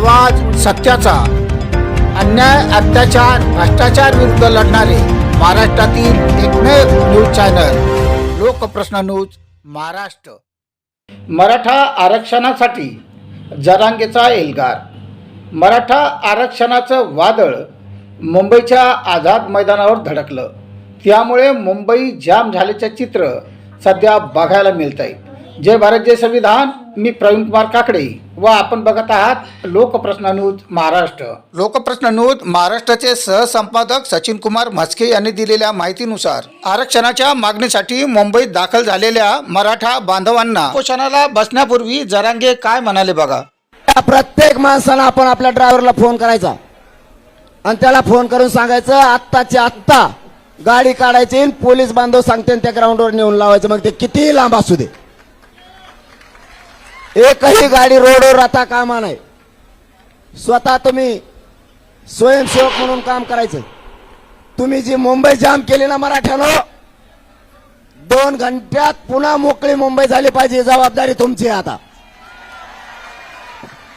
आवाज सत्याचा. अन्याय अत्याचार भ्रष्टाचार विरुद्ध लढणारे महाराष्ट्रातील एकमेव news channel Lokprashna news Maharashtra. Maratha आरक्षणासाठी जरांगेचा एल्गार. मराठा आरक्षणाचं वादळ मुंबईच्या आझाद मैदानावर धडकलं. त्यामुळे मुंबई जाम झाल्याचे चित्र सध्या बघायला मिळत आहे जय भारत जय संविधान. मी प्रवीण कुमार काकडे. व आपण बघत आहात लोकप्रश्न न्यूज महाराष्ट्र. लोकप्रश्न न्यूज महाराष्ट्राचे सहसंपादक सचिन कुमार म्हस्के यांनी दिलेल्या माहितीनुसार आरक्षणाच्या मागणीसाठी मुंबईत दाखल झालेल्या मराठा बांधवांना उपोषणाला बसण्यापूर्वी जरांगे काय म्हणाले बघा? त्या प्रत्येक माणसानं आपण आपल्या ड्रायव्हरला फोन करायचा. आणि त्याला फोन करून सांगायचं आत्ताच्या आत्ता गाडी काढायची आणि पोलीस बांधव सांगते त्या ग्राउंडवर नेऊन लावायचं मग ते कितीही लांब असू दे. एकही गाडी रोडवर आता कामा नाही. स्वतः तुम्ही स्वयंसेवक म्हणून काम करायचं. तुम्ही जी मुंबई जाम केली ना मराठ्यानं दोन घंट्यात पुन्हा मोकळी मुंबई झाली पाहिजे जबाबदारी तुमची आता.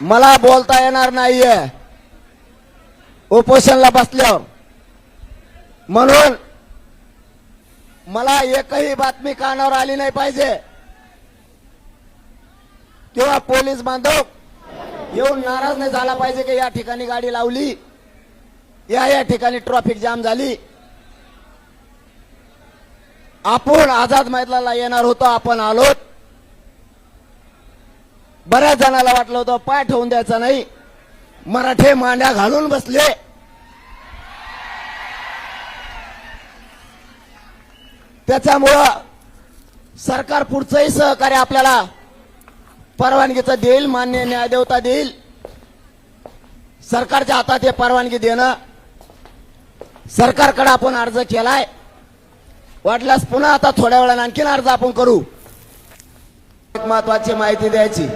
मला बोलता येणार नाहीये. उपोषणला बसल्यावर. म्हणून मला एकही बातमी कानावर आली नाही पाहिजे. किंवा पोलीस बांधव येऊन नाराज नाही झाला पाहिजे की या ठिकाणी गाडी लावली. या या ठिकाणी ट्रॉफिक जाम झाली. आपण आझाद मैदानाला येणार होतो आपण आलोत बऱ्याच जणाला वाटलं होतं पाय ठेवून द्यायचा नाही. मराठे मांड्या घालून बसले. त्याच्यामुळं सरकार पुढचंही सहकार्य आपल्याला परवानगीचं देईल मान्य न्यायदेवता देईल सरकारच्या हातात हे परवानगी देणं सरकारकडे आपण अर्ज केलाय. वाटल्यास पुन्हा आता थोड्या वेळाने आणखीन अर्ज आपण करू. एक महत्वाची माहिती द्यायची.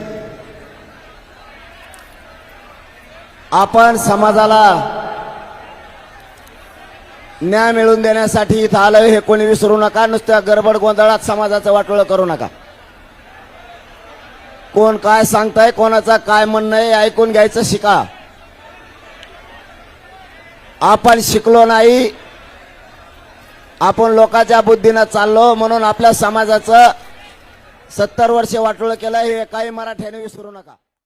आपण समाजाला न्याय मिळवून देण्यासाठी इथं आलोय हे कोणी विसरू नका नुसत्या गडबड गोंधळात समाजाचं वाटोळं करू नका. कोण काय सांगताय कोणाचा काय म्हणणं आहे ऐकून घ्यायचं शिका. आपण शिकलो नाही आपण लोकांच्या बुद्धीनं चाललो म्हणून आपल्या समाजाचं सत्तर वर्ष वाटोळं केलं हे काही मराठ्याने विसरू नका.